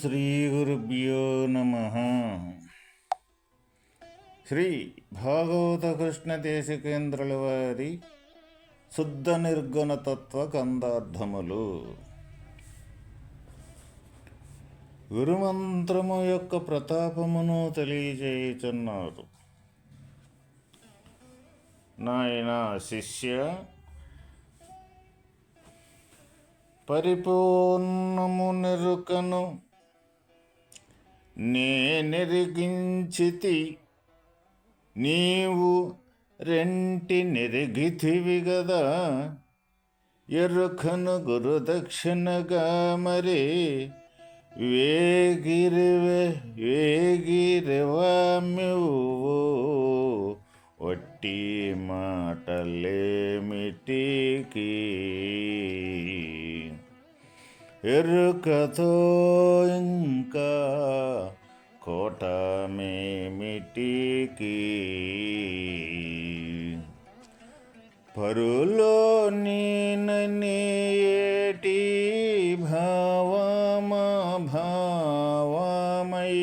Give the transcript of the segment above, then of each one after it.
శ్రీ గురుభ్యో నమ. శ్రీ భాగవత కృష్ణ దేశికేంద్రుల వారి శుద్ధ నిర్గుణ తత్వ కందార్థములు గురుమంత్రము యొక్క ప్రతాపమును తెలియజేయుచున్నారు. నాయన శిష్య పరిపూర్ణము నెరుకను నేనెరిగించితి నీవు రెంటి నెరిగితివి గదా ఎరుకను గురుదక్షిణగా మరి వేగిరివే వేగిరివామ్యువు వట్టి మాటలేమిటికి ఎరుకతో ఇంకా కోటమేమిటికి పరులో నేననేటి భావమా భావమై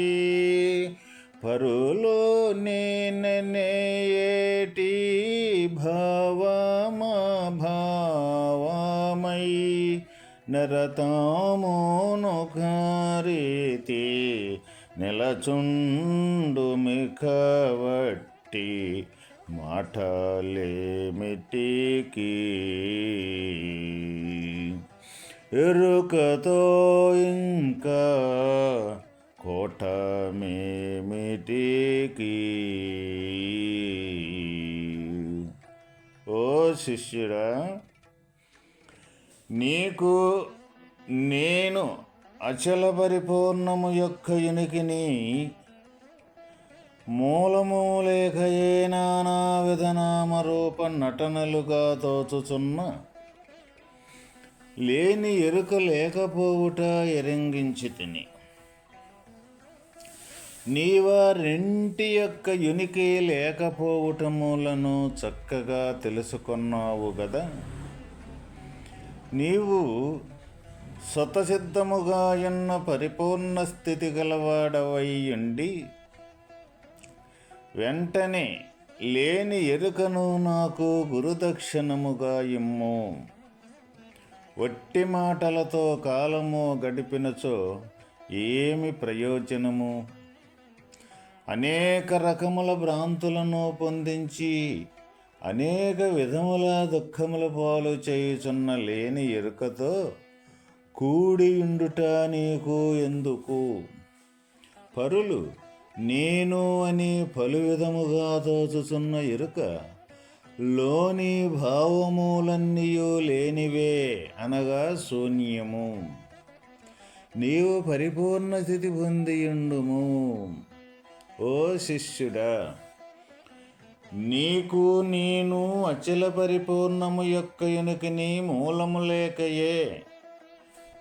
పరులో నేననేటి భావమా భావమై నరతామోనుకారీతి నిలచుండు మిఖవట్టి మాటలేమిటికి? ఎరుకతో ఇంకా కోటమేమిటికి? ఓ శిష్యుడా నీకు నేను అచల పరిపూర్ణము యొక్క ఉనికిని మూలము లేఖయే నానా విధనామ రూప నటనలుగా తోచుచున్న లేని ఎరుక లేకపోవుట ఎరింగించి తిని. నీవా రెంటి యొక్క యునికి లేకపోవటములను చక్కగా తెలుసుకున్నావు కదా నీవు స్వతసిద్ధముగా ఎన్న పరిపూర్ణ స్థితి గలవాడవై ఉండి వెంటనే లేని ఎరుకను నాకు గురుదక్షిణముగా ఇమ్ము. వట్టి మాటలతో కాలము గడిపినచో ఏమి ప్రయోజనము? అనేక రకముల భ్రాంతులను పొందించి అనేక విధముల దుఃఖముల పాలు చేయుచున్న లేని ఎరుకతో కూడియుండుట నీకు ఎందుకు? పరులు నేను అని పలు విధముగా తోచుచున్న ఎరుక లోని భావములన్నీయు లేనివే అనగా శూన్యము. నీవు పరిపూర్ణ స్థితి పొందియుండుము ఓ శిష్యుడా! నీకు నేను అచల పరిపూర్ణము యొక్క ఎనుకని మూలము లేకయే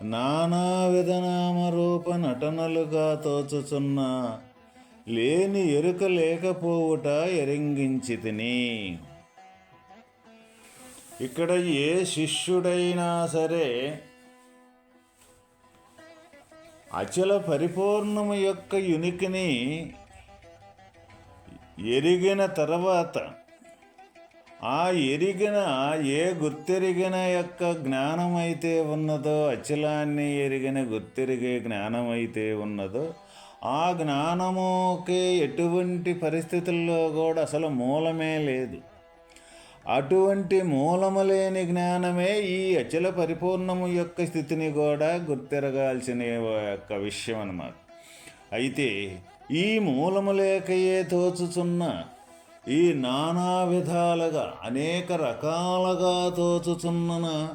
నానా విధనామ రూప నటనలుగా తోచుచున్న లేని ఎరుక లేకపోవుట ఎరింగించి తిని. ఇక్కడ ఏ శిష్యుడైనా సరే అచల పరిపూర్ణము యొక్క యునికిని ఎరిగిన తర్వాత ఆ ఎరిగిన ఏ గుర్తెరిగిన యొక్క జ్ఞానమైతే ఉన్నదో అచలాన్ని ఎరిగిన గుర్తెరిగే జ్ఞానమైతే ఉన్నదో ఆ జ్ఞానముకే ఎటువంటి పరిస్థితుల్లో కూడా అసలు మూలమే లేదు. అటువంటి మూలము లేని జ్ఞానమే ఈ అచల పరిపూర్ణము యొక్క స్థితిని కూడా గుర్తెరగాల్సిన యొక్క విషయం అన్నమాట అయితే ఈ మూలము లేకయే తోచుచున్న ఈ నానా విధాలుగా అనేక రకాలుగా తోచుచున్న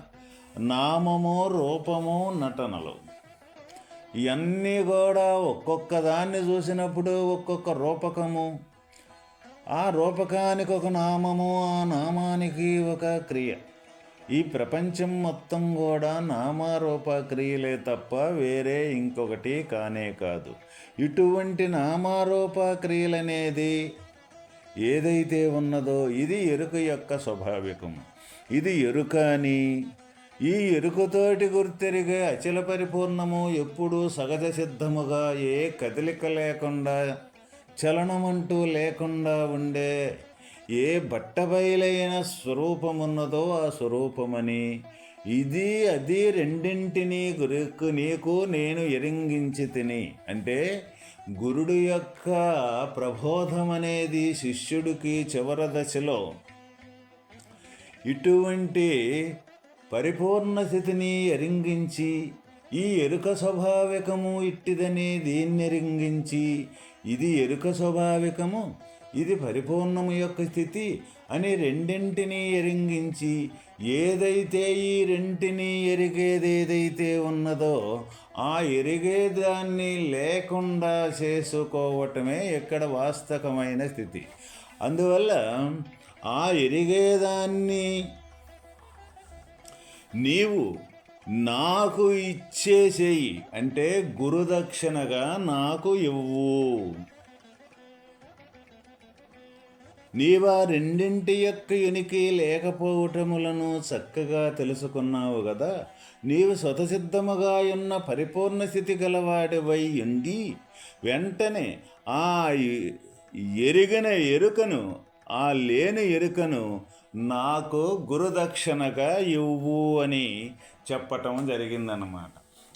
నామము రూపము నటనలు. ఇవన్నీ కూడా ఒక్కొక్క దాన్ని చూసినప్పుడు ఒక్కొక్క రూపకము. ఆ రూపకానికి ఒక నామము ఆ నామానికి ఒక క్రియ. ఈ ప్రపంచం మొత్తం కూడా నామారూప క్రియలే తప్ప వేరే ఇంకొకటి కానే కాదు. ఇటువంటి నామారూప క్రియలనేది ఏదైతే ఉన్నదో ఇది ఎరుక యొక్క స్వాభావికం. ఇది ఎరుక అని. ఈ ఎరుకతోటి గుర్తెరిగే అచల పరిపూర్ణము ఎప్పుడూ సగజ సిద్ధముగా ఏ కదలిక లేకుండా చలనమంటూ లేకుండా ఉండే ఏ బట్టబయలైన స్వరూపమున్నదో ఆ స్వరూపమని. ఇది అది రెండింటినీ గురుకు నీకు నేను ఎరింగించి తిని. అంటే గురుడు యొక్క ప్రబోధం అనేది శిష్యుడికి చివరి దశలో ఇటువంటి పరిపూర్ణ స్థితిని ఎరింగించి ఈ ఎరుక స్వాభావికము ఇట్టిదని దీన్ని ఎరింగించి ఇది ఎరుక స్వాభావికము ఇది పరిపూర్ణము యొక్క స్థితి అని రెండింటినీ ఎరింగించి ఏదైతే ఈ రెంటిని ఎరిగేదేదైతే ఉన్నదో ఆ ఎరిగేదాన్ని లేకుండా చేసుకోవటమే ఇక్కడ వాస్తవమైన స్థితి. అందువల్ల ఆ ఎరిగేదాన్ని నీవు నాకు ఇచ్చేసేయి అంటే గురుదక్షిణగా నాకు ఇవ్వు. నీవా రెండింటి యొక్క ఉనికి లేకపోవటములను చక్కగా తెలుసుకున్నావు కదా నీవు స్వతసిద్ధముగా ఉన్న పరిపూర్ణ స్థితి గలవాడివై ఉండి వెంటనే ఆ ఎరిగిన ఎరుకను ఆ లేని ఎరుకను నాకు గురుదక్షిణగా ఇవ్వు అని చెప్పటం జరిగిందన్నమాట.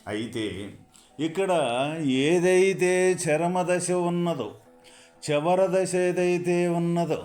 అయితే ఇక్కడ ఏదైతే చరమదశ ఉన్నదో చివర దశ ఏదైతే ఉన్నదో.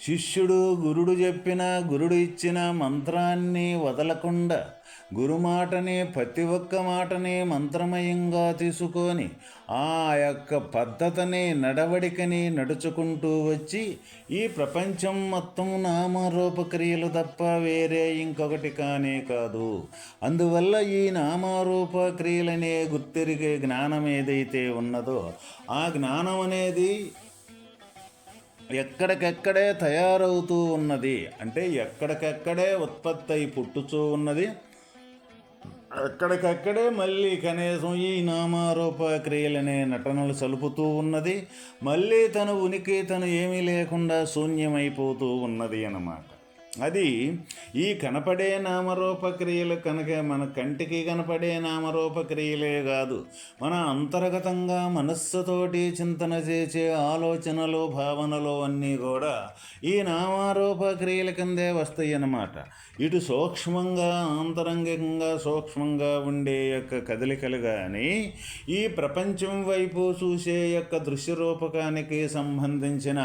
శిష్యుడు గురుడు చెప్పిన గురుడు ఇచ్చిన మంత్రాన్ని వదలకుండా గురుమాటని ప్రతి ఒక్క మాటని మంత్రమయంగా తీసుకొని ఆ యొక్క పద్ధతిని నడవడికని నడుచుకుంటూ వచ్చి ఈ ప్రపంచం మొత్తం నామరూపక్రియలు తప్ప వేరే ఇంకొకటి కానే కాదు. అందువల్ల ఈ నామరూప క్రియలనే గుర్తెరిగే జ్ఞానం ఏదైతే ఉన్నదో ఆ జ్ఞానం అనేది ఎక్కడికెక్కడే తయారవుతూ ఉన్నది. అంటే ఎక్కడికెక్కడే ఉత్పత్తి అయి పుట్టుచూ ఉన్నది. ఎక్కడికక్కడే మళ్ళీ కనీసం ఈ నామారూప క్రియలనే నటనలు సలుపుతూ ఉన్నది. మళ్ళీ తన ఉనికి తను ఏమీ లేకుండా శూన్యమైపోతూ ఉన్నది అన్నమాట. అది ఈ కనపడే నామరూపక్రియలు కనుక మన కంటికి కనపడే నామరూపక్రియలే కాదు మన అంతర్గతంగా మనస్సుతోటి చింతన చేసే ఆలోచనలు భావనలు అన్నీ కూడా ఈ నామారూపక్రియల కిందే వస్తాయి అన్నమాట ఇటు సూక్ష్మంగా ఆంతరంగికంగా సూక్ష్మంగా ఉండే యొక్క కదలికలు కానీ ఈ ప్రపంచం వైపు చూసే యొక్క దృశ్య రూపకానికి సంబంధించిన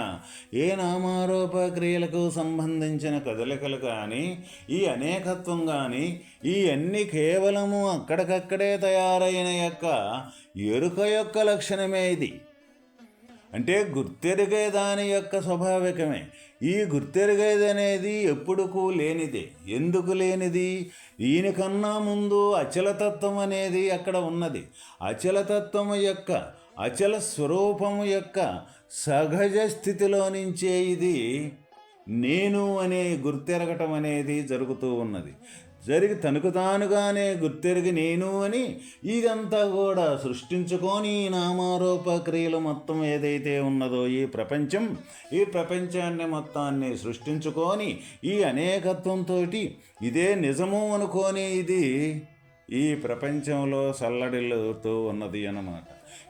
ఏ నామారూపక్రియలకు సంబంధించిన కదలి కదలికలు కానీ ఈ అనేకత్వం కానీ ఈ అన్ని కేవలము అక్కడికక్కడే తయారైన యొక్క ఎరుక యొక్క లక్షణమే ఇది. అంటే గుర్తెరిగే దాని యొక్క స్వాభావికమే. ఈ గుర్తెరిగేది అనేది ఎప్పుడుకు లేనిదే. ఎందుకు లేనిది? దీనికన్నా ముందు అచలతత్వం అనేది అక్కడ ఉన్నది. అచలతత్వము యొక్క అచల స్వరూపము యొక్క సహజ స్థితిలో నుంచే ఇది నేను అనే గుర్తెరగటం అనేది జరుగుతూ ఉన్నది. జరిగి తనకు తానుగానే గుర్తెరిగి నేను అని ఇదంతా కూడా సృష్టించుకొని ఈ నామారూప క్రియలు మొత్తం ఏదైతే ఉన్నదో ఈ ప్రపంచం ఈ ప్రపంచాన్ని మొత్తాన్ని సృష్టించుకొని ఈ అనేకత్వంతో ఇదే నిజము అనుకొని ఇది ఈ ప్రపంచంలో సల్లడిల్లుతూ ఉన్నది అన్నమాట.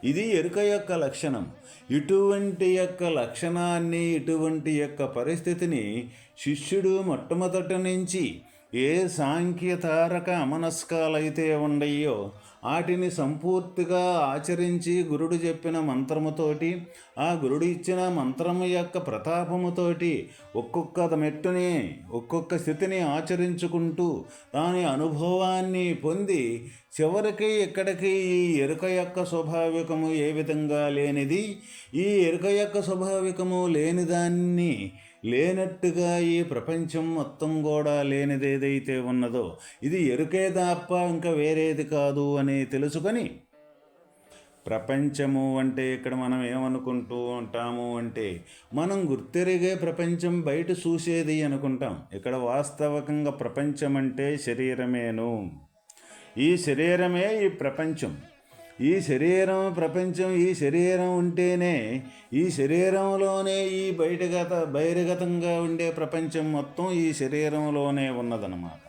ఇది ఎరుక యొక్క లక్షణం. ఇటువంటి యొక్క లక్షణాన్ని ఇటువంటి యొక్క పరిస్థితిని శిష్యుడు మొట్టమొదటి నుంచి ఏ సాంఖ్యతారక అమనస్కాలైతే ఉండయో వాటిని సంపూర్తిగా ఆచరించి గురుడు చెప్పిన మంత్రముతోటి ఆ గురుడు ఇచ్చిన మంత్రము యొక్క ప్రతాపముతోటి ఒక్కొక్క మెట్టుని ఒక్కొక్క స్థితిని ఆచరించుకుంటూ దాని అనుభవాన్ని పొంది చివరికి ఇక్కడికి ఈ ఎరుక యొక్క స్వాభావికము ఏ విధంగా లేనిది? ఈ ఎరుక యొక్క స్వాభావికము లేని దాన్ని లేనట్టుగా ఈ ప్రపంచం మొత్తం కూడా లేనిదేదైతే ఉన్నదో ఇది ఎరుకే తప్ప ఇంకా వేరేది కాదు అని తెలుసుకొని ప్రపంచము అంటే ఇక్కడ మనం ఏమనుకుంటూ ఉంటాము అంటే మనం గుర్తెరిగే ప్రపంచం బయట చూసేది అనుకుంటాం. ఇక్కడ వాస్తవకంగా ప్రపంచం అంటే శరీరమేను. ఈ శరీరమే ఈ ప్రపంచం. ఈ శరీరం ప్రపంచం ఈ శరీరం ఉంటేనే ఈ శరీరంలోనే ఈ బయటగత బహిర్గతంగా ఉండే ప్రపంచం మొత్తం ఈ శరీరంలోనే ఉన్నదన్నమాట.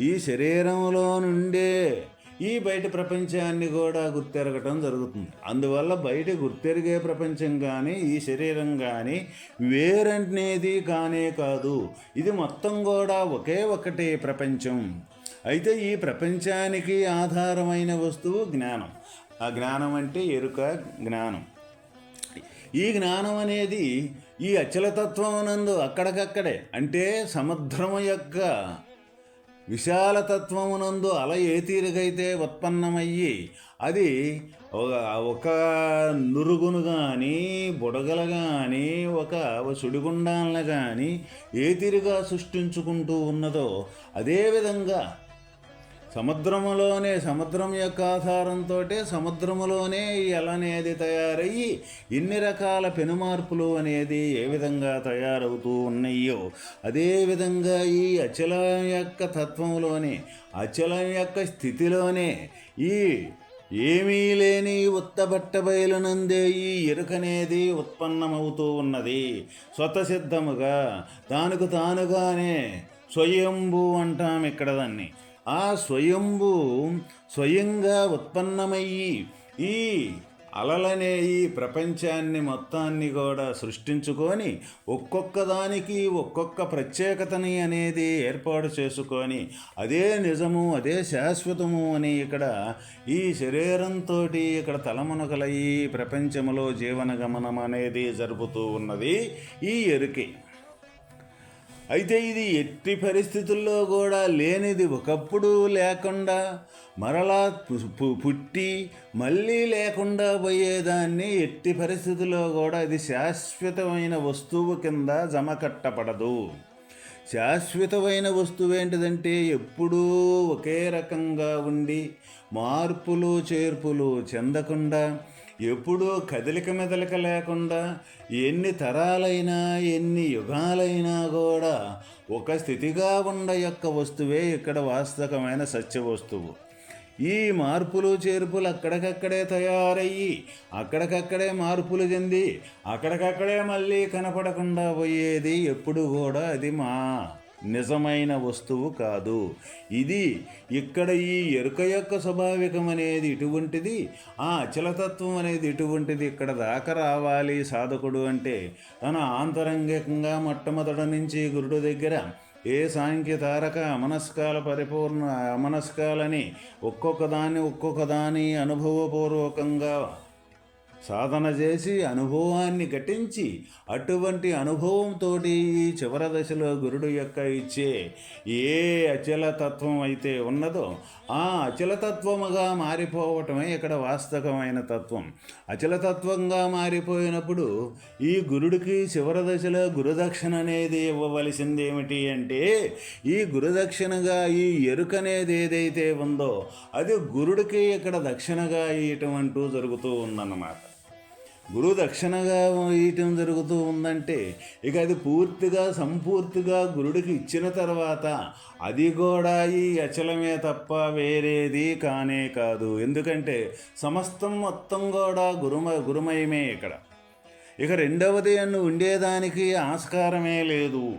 ఈ శరీరంలో నుండే ఈ బయట ప్రపంచాన్ని కూడా గుర్తెరగటం జరుగుతుంది. అందువల్ల బయట గుర్తెరిగే ప్రపంచం కానీ ఈ శరీరం కానీ వేరనేది కానే కాదు. ఇది మొత్తం కూడా ఒకే ఒకటే ప్రపంచం. అయితే ఈ ప్రపంచానికి ఆధారమైన వస్తువు జ్ఞానం. ఆ జ్ఞానం అంటే ఎరుక జ్ఞానం. ఈ జ్ఞానం అనేది ఈ అచలతత్వం నందు అక్కడికక్కడే అంటే సముద్రము యొక్క విశాలతత్వమునందు అల ఏ తీరుగైతే ఉత్పన్నమయ్యి అది ఒక- ఒక నురుగును కానీ బుడగలు కానీ ఒక సుడిగుండాలను కానీ ఏ తీరుగా సృష్టించుకుంటూ ఉన్నదో అదేవిధంగా సముద్రములోనే సముద్రం యొక్క ఆధారంతో సముద్రములోనే ఈ ఎల అనేది తయారయ్యి ఎన్ని రకాల పెనుమార్పులు అనేది ఏ విధంగా తయారవుతూ ఉన్నాయో అదేవిధంగా ఈ అచలం యొక్క తత్వంలోనే అచలం యొక్క స్థితిలోనే ఈ ఏమీ లేని ఉత్తబట్ట బయలునందే ఈ ఎరుకనేది ఉత్పన్నమవుతూ ఉన్నది. స్వతసిద్ధముగా దానికి తానుగానే స్వయంభూ అంటాం ఇక్కడ దాన్ని. ఆ స్వయంభు స్వయంగా ఉత్పన్నమయ్యి ఈ అలలనే ఈ ప్రపంచాన్ని మొత్తాన్ని కూడా సృష్టించుకొని ఒక్కొక్క దానికి ఒక్కొక్క ప్రత్యేకతని అనేది ఏర్పాటు చేసుకొని అదే నిజము అదే శాశ్వతము అని ఇక్కడ ఈ శరీరంతో ఇక్కడ తలమునకలయ్యి ప్రపంచంలో జీవన గమనం అనేది జరుపుతూ ఉన్నది ఈ ఎరుకే. అయితే ఇది ఎట్టి పరిస్థితుల్లో కూడా లేనిది ఒకప్పుడు లేకుండా మరలా పు- పుట్టి మళ్ళీ లేకుండా పోయేదాన్ని ఎట్టి పరిస్థితుల్లో కూడా ఇది శాశ్వతమైన వస్తువు కింద జమ కట్టపడదు శాశ్వతమైన వస్తువు ఏంటిదంటే ఎప్పుడూ ఒకే రకంగా ఉండి మార్పులు చేర్పులు చెందకుండా ఎప్పుడూ కదలిక మెదలిక లేకుండా ఎన్ని తరాలైనా ఎన్ని యుగాలైనా కూడా ఒక స్థితిగా ఉండ యొక్క వస్తువే ఇక్కడ వాస్తవమైన సత్య వస్తువు. ఈ మార్పులు చేర్పులు అక్కడికక్కడే తయారయ్యి అక్కడికక్కడే మార్పులు చెంది అక్కడికక్కడే మళ్ళీ కనపడకుండా పోయేది ఎప్పుడు కూడా అది మా నిజమైన వస్తువు కాదు. ఇది ఇక్కడ ఈ ఎరుక యొక్క స్వాభావికం అనేది ఇటువంటిది ఆ అచలతత్వం అనేది ఇటువంటిది ఇక్కడ దాకా రావాలి సాధకుడు అంటే. తన ఆంతరంగికంగా మొట్టమొదట నుంచి గురుడు దగ్గర ఏ సాంఖ్య తారక అమనస్కాల పరిపూర్ణ అమనస్కాలని ఒక్కొక్క దాన్ని ఒక్కొక్క దాని అనుభవపూర్వకంగా సాధన చేసి అనుభవాన్ని ఘటించి అటువంటి అనుభవంతో ఈ చివరి దశలో గురుడు యొక్క ఇచ్చే ఏ అచలతత్వం అయితే ఉన్నదో ఆ అచలతత్వముగా మారిపోవటమే ఇక్కడ వాస్తవమైన తత్వం. అచలతత్వంగా మారిపోయినప్పుడు ఈ గురుడికి చివరి దశలో గురుదక్షిణ అనేది ఇవ్వవలసింది ఏమిటి అంటే ఈ గురుదక్షిణగా ఈ ఎరుక అనేది ఏదైతే ఉందో అది గురుడికి ఇక్కడ దక్షిణగా ఇయటం అంటూ జరుగుతూ ఉందన్నమాట. గురువు దక్షిణగా ఇయటం జరుగుతూ ఉందంటే ఇక అది పూర్తిగా సంపూర్తిగా గురుడికి ఇచ్చిన తర్వాత అది కూడా ఈ అచలమే తప్ప వేరేది కానే కాదు. ఎందుకంటే సమస్తం మొత్తం కూడా గురుమ గురుమయమే ఇక్కడ. ఇక రెండవది అన్ను ఉండేదానికి ఆస్కారమే లేదు.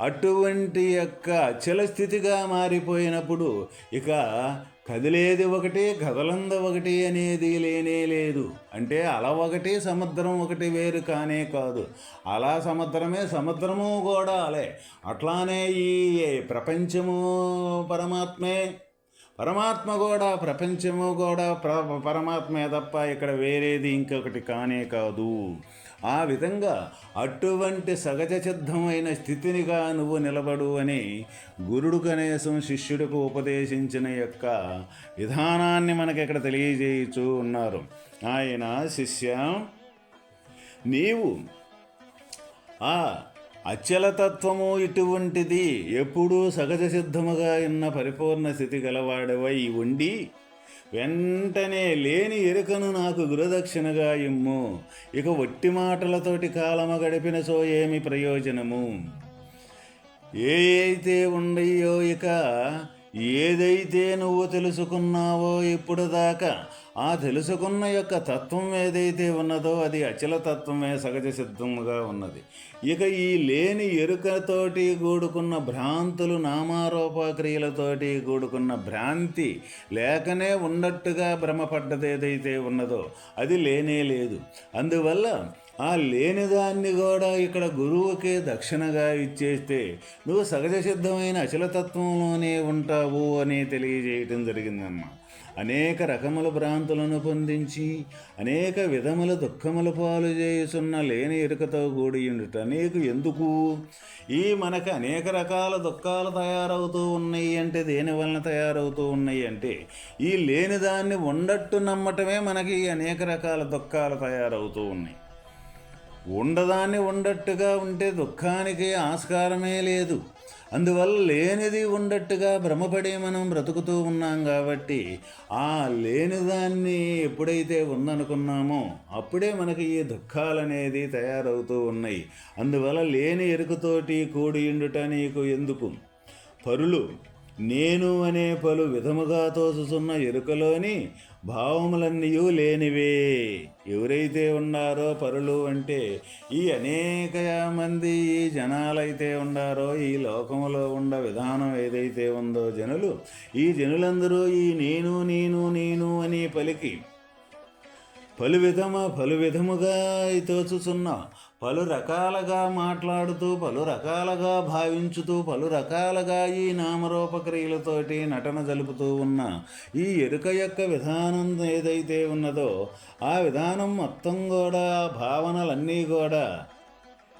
అటువంటి యొక్క అచల స్థితిగా మారిపోయినప్పుడు ఇక కదిలేది ఒకటి కదలంద ఒకటి అనేది లేనే లేదు. అంటే అల ఒకటి సముద్రం ఒకటి వేరు కానే కాదు. అలా సముద్రమే సముద్రము కూడా అలే. అట్లానే ఈ ప్రపంచము పరమాత్మే పరమాత్మ కూడా ప్రపంచము కూడా ప్ర పరమాత్మే తప్ప ఇక్కడ వేరేది ఇంకొకటి కానే కాదు. ఆ విధంగా అటువంటి సహజ సిద్ధమైన స్థితినిగా నువ్వు నిలబడు అని గురుడు కనీసం శిష్యుడికి ఉపదేశించిన యొక్క విధానాన్ని మనకి ఇక్కడ తెలియజేయచూ ఉన్నారు. ఆయన శిష్య నీవు ఆ అచలతత్వము ఇటువంటిది ఎప్పుడూ సహజ సిద్ధముగా ఉన్న పరిపూర్ణ స్థితి గలవాడవై ఉండి వెంటనే లేని ఎరుకను నాకు గురుదక్షిణగా ఇమ్ము. ఇక వట్టి మాటలతోటి కాలము గడిపిన సో ఏమి ప్రయోజనము? ఏ అయితే ఉండయో ఇక ఏదైతే నువ్వు తెలుసుకున్నావో ఇప్పుడు దాకా ఆ తెలుసుకున్న యొక్క తత్వం ఏదైతే ఉన్నదో అది అచల తత్వమే సహజ సిద్ధముగా ఉన్నది. ఇక ఈ లేని ఎరుకతోటి కూడుకున్న భ్రాంతులు నామారోపక్రియలతోటి కూడుకున్న భ్రాంతి లేకనే ఉన్నట్టుగా భ్రమపడ్డది ఏదైతే ఉన్నదో అది లేనే లేదు. అందువల్ల ఆ లేనిదాన్ని కూడా ఇక్కడ గురువుకే దక్షిణగా ఇచ్చేస్తే నువ్వు సహజ సిద్ధమైన అచలతత్వంలోనే ఉంటావు అని తెలియజేయటం జరిగిందమ్మా. అనేక రకముల భ్రాంతులను పొందించి అనేక విధముల దుఃఖముల పాలు చేయుచున్న లేని ఎరుకతో కూడి ఉండుట నీకు ఎందుకు? ఈ మనకు అనేక రకాల దుఃఖాలు తయారవుతూ ఉన్నాయి అంటే దేని వలన తయారవుతూ ఉన్నాయి అంటే ఈ లేని దాన్ని ఉండట్టు నమ్మటమే మనకి అనేక రకాల దుఃఖాలు తయారవుతూ ఉన్నాయి. ఉండదాన్ని ఉండట్టుగా ఉంటే దుఃఖానికి ఆస్కారమే లేదు. అందువల్ల లేనిది ఉండట్టుగా భ్రమపడి మనం బ్రతుకుతూ ఉన్నాం కాబట్టి ఆ లేనిదాన్ని ఎప్పుడైతే ఉందనుకున్నామో అప్పుడే మనకి ఈ దుఃఖాలనేది తయారవుతూ ఉన్నాయి. అందువల్ల లేని ఎరుకతోటి కూడి ఉండుట నీకు ఎందుకు? పరులు నేను అనే పలు విధముగా తోచుతున్న ఎరుకలోని భావములన్నీ లేనివే. ఎవరైతే ఉన్నారో పరులు అంటే ఈ అనేక మంది ఈ జనాలైతే ఉన్నారో ఈ లోకములో ఉన్న విధానం ఏదైతే ఉందో జనులు ఈ జనులందరూ ఈ నేను నేను నేను అని పలికి పలు విధమ పలు విధముగా తోచుచున్న పలు రకాలుగా మాట్లాడుతూ పలు రకాలుగా భావించుతూ పలు రకాలుగా ఈ నామరూపక్రియలతోటి నటన జలుపుతూ ఉన్న ఈ ఎరుక యొక్క విధానం ఏదైతే ఉన్నదో ఆ విధానం మొత్తం కూడా భావనలన్నీ కూడా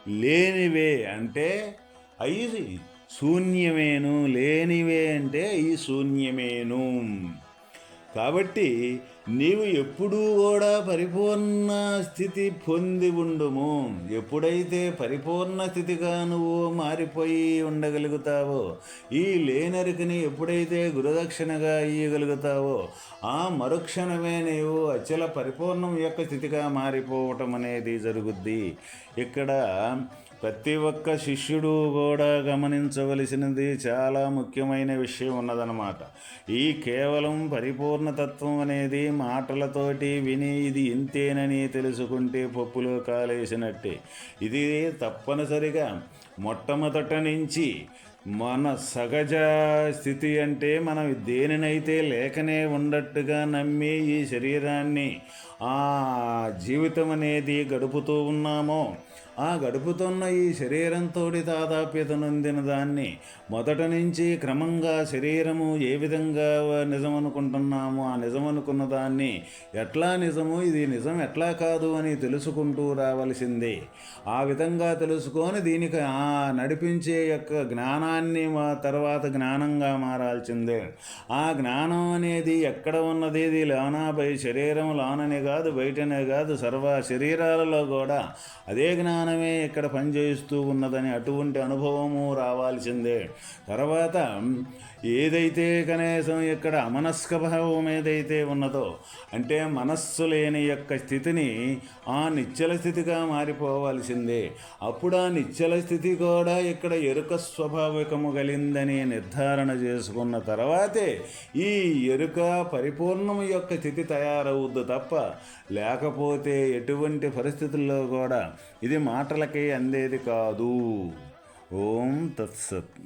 లేనివే అంటే అయి శూన్యమేను లేనివే అంటే ఈ శూన్యమేను. కాబట్టి నీవు ఎప్పుడూ కూడా పరిపూర్ణ స్థితి పొంది ఉండుము. ఎప్పుడైతే పరిపూర్ణ స్థితిగా నువ్వు మారిపోయి ఉండగలుగుతావో ఈ లేనరికని ఎప్పుడైతే గురుదక్షిణగా ఇయ్యగలుగుతావో ఆ మరుక్షణమే నీవు అచల పరిపూర్ణం యొక్క స్థితిగా మారిపోవటం అనేది జరుగుద్ది. ఇక్కడ ప్రతి ఒక్క శిష్యుడు కూడా గమనించవలసినది చాలా ముఖ్యమైన విషయం ఉన్నదన్నమాట. ఈ కేవలం పరిపూర్ణతత్వం అనేది మాటలతోటి విని ఇది ఇంతేనని తెలుసుకుంటే పప్పులో కాలేసినట్టే. ఇది తప్పనిసరిగా మొట్టమొదట నుంచి మన సహజ స్థితి అంటే మనం దేనినైతే లేకనే ఉండట్టుగా నమ్మి ఈ శరీరాన్ని ఆ జీవితం అనేది గడుపుతూ ఉన్నామో ఆ గడుపుతున్న ఈ శరీరంతో తాదాప్యత నొందిన దాన్ని మొదట నుంచి క్రమంగా శరీరము ఏ విధంగా నిజం అనుకుంటున్నాము ఆ నిజం అనుకున్న దాన్ని ఎట్లా నిజము ఇది నిజం ఎట్లా కాదు అని తెలుసుకుంటూ రావలసిందే. ఆ విధంగా తెలుసుకొని దీనికి ఆ నడిపించే యొక్క జ్ఞానాన్ని మా తర్వాత జ్ఞానంగా మారాల్సిందే. ఆ జ్ఞానం అనేది ఎక్కడ ఉన్నది? ఇది లోనా శరీరం లోనని కాదు బయటనే కాదు సర్వ శరీరాలలో కూడా అదే జ్ఞానమే ఇక్కడ పనిచేస్తూ ఉన్నదని అటువంటి అనుభవము రావాల్సిందే. తర్వాత ఏదైతే కనీసం ఇక్కడ అమనస్క భావం ఏదైతే ఉన్నదో అంటే మనస్సు లేని యొక్క స్థితిని ఆ నిశ్చల స్థితిగా మారిపోవాల్సిందే. అప్పుడు ఆ నిశ్చల స్థితి కూడా ఇక్కడ ఎరుక స్వభావికము కలిందని నిర్ధారణ చేసుకున్న తర్వాతే ఈ ఎరుక పరిపూర్ణము యొక్క స్థితి తయారవుద్దు తప్ప లేకపోతే ఎటువంటి పరిస్థితుల్లో కూడా ఇది మాటలకే అందేది కాదు. ఓం తత్సత్.